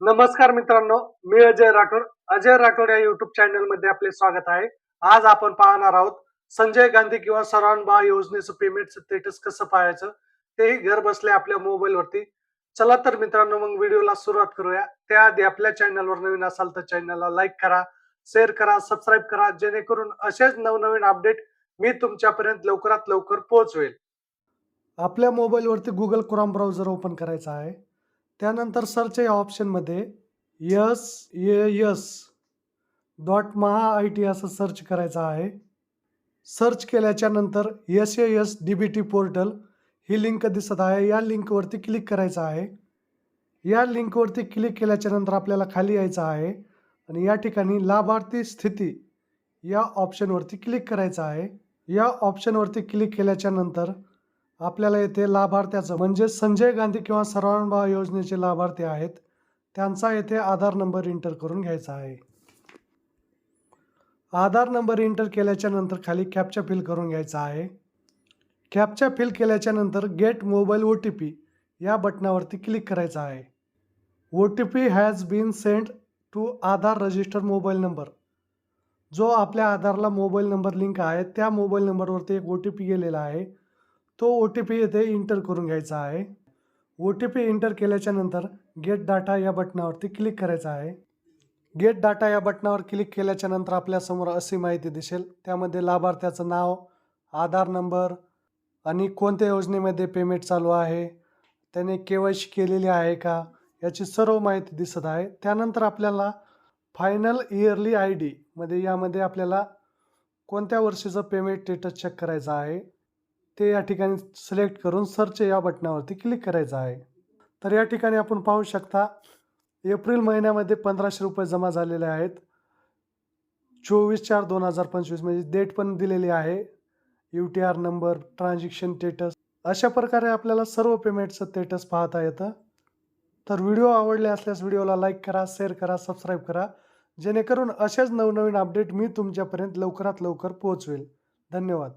नमस्कार मित्रांनो मी अजय राठोड. अजय राठोड या युट्यूब चॅनलमध्ये आपले स्वागत आहे. आज आपण पाहणार आहोत संजय गांधी किंवा सरांबा योजनेचं पेमेंट स्टेटस कसं पाहायचं तेही घर बसल्या आपल्या मोबाईल वरती. चला तर मित्रांनो मग व्हिडिओला सुरुवात करूया. त्याआधी आपल्या चॅनलवर नवीन असाल तर चॅनलला लाईक करा शेअर करा सबस्क्राईब करा जेणेकरून असेच नवनवीन अपडेट मी तुमच्यापर्यंत लवकरात लवकर पोहोचवेल. आपल्या मोबाईलवरती गुगल क्रोम ब्राउझर ओपन करायचा आहे. त्यानंतर सर्च या ऑप्शनमध्ये S A S dot Maha I T असं सर्च करायचं आहे. सर्च केल्याच्यानंतर S A S D B T portal he link दिसत आहे. या लिंकवरती क्लिक करायचं आहे. या लिंकवरती क्लिक केल्याच्यानंतर आपल्याला खाली यायचं आहे. आणि या ठिकाणी लाभार्थी स्थिती या ऑप्शनवरती क्लिक करायचं आहे. या ऑप्शनवरती क्लिक केल्याच्यानंतर आपल्याला येथे लाभार्थ्याचं म्हणजे संजय गांधी किंवा सर्वांबा योजनेचे लाभार्थी आहेत त्यांचा येथे आधार नंबर इंटर करून घ्यायचा आहे. आधार नंबर इंटर केल्याच्यानंतर खाली कॅपचा फिल करून घ्यायचा आहे. कॅपचा फिल केल्याच्यानंतर get mobile O T P या बटनावरती क्लिक करायचं आहे. O T P has been send to Aadhaar register mobile number. जो आपल्या आधारला मोबाईल नंबर लिंक आहे त्या मोबाईल नंबरवरती एक ओ टी पी गेलेला आहे. तो ओ टी पी येथे इंटर करून घ्यायचा आहे. ओ टी पी इंटर केल्याच्यानंतर गेट डाटा या बटनावरती क्लिक करायचा आहे. गेट डाटा या बटनावर क्लिक केल्याच्यानंतर आपल्यासमोर अशी माहिती दिसेल. त्यामध्ये लाभार्थ्याचं नाव आधार नंबर आणि कोणत्या योजनेमध्ये पेमेंट चालू आहे त्याने के वाय सी केलेली आहे का याची सर्व माहिती दिसत आहे. त्यानंतर आपल्याला फायनल इयरली आय डी मध्ये यामध्ये आपल्याला कोणत्या वर्षीचं पेमेंट स्टेटस चेक करायचं आहे. ते या ठिकाणी सिलेक्ट करून सर्च या बटनावरती क्लिक करायचं आहे. तर या ठिकाणी आपण पाहू शकता एप्रिल महिन्यामध्ये पंधराशे रुपये जमा झालेले आहेत. चोवीस चार दोन हजार पंचवीस म्हणजे डेट पण दिलेली आहे. U T R number transaction status अशा प्रकारे आपल्याला सर्व पेमेंटचं स्टेटस पाहता येतं. तर व्हिडिओ आवडले असल्यास व्हिडिओला लाईक करा शेअर करा सबस्क्राईब करा. जेणेकरून असेच नवनवीन अपडेट मी तुमच्यापर्यंत लवकरात लवकर पोहोचवेल. धन्यवाद.